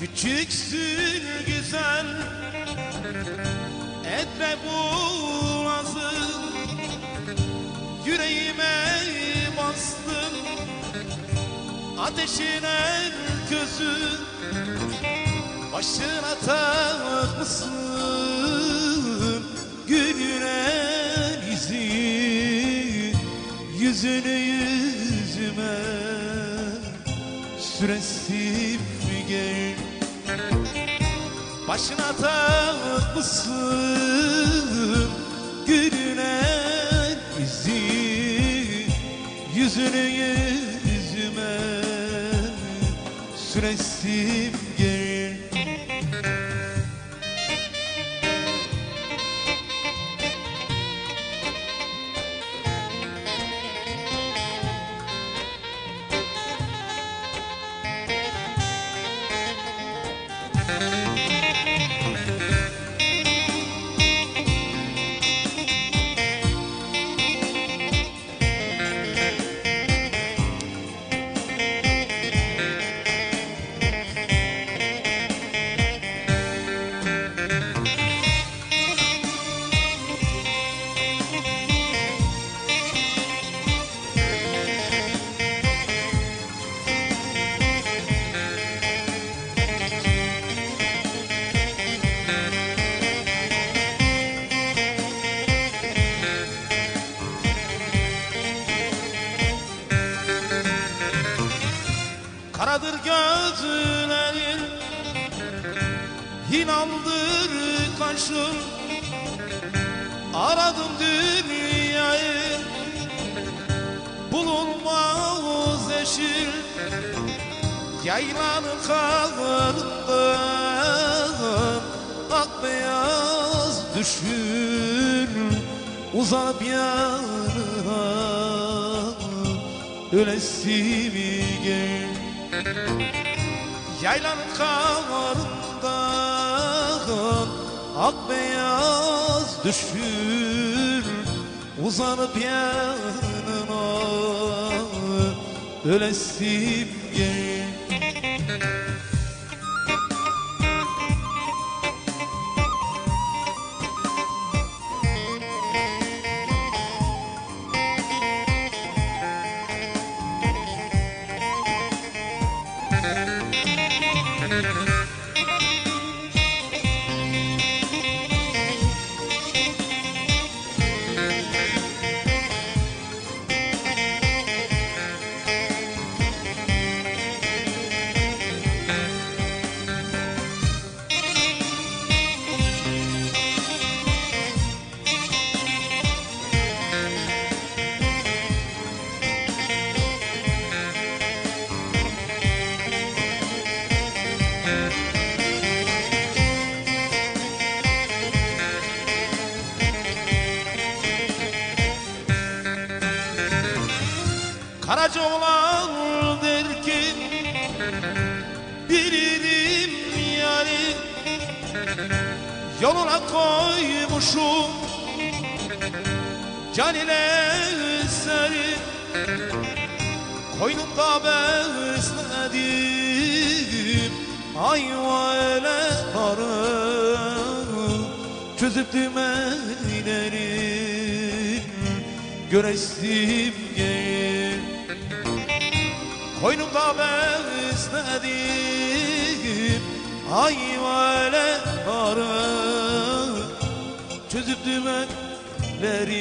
Küçüksün güzel. Etme bu Yüreğime bastın Ateşine közü Başına takmışsın Yüzünü yüzüme Süresim gel Başına takmışsın Gülüne yüzü Yüzünü yüzüme Süresim gel Karadır gözlerin Hinaldır kaşın. Aradım dünyayı Bulunmaz eşin. Yaylanın karnından Ak beyaz düşür Uzanıp yanına. Ölesimi gel Yaylanın karnından Ak beyaz düşür Uzanıp yanına Ölesim gel Karaca olan der ki Bilirim yani. Yoluna koymuşum Can ile seni. Koynumda besledim Ayva ele arı Çözüp dümenlerin Göresim gel Koynumda besledim Ayva ele arı Çözüp dümenlerin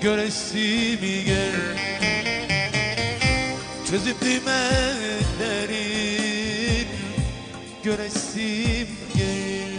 Göresimi gel? Çözüp dümenlerin Göresim gel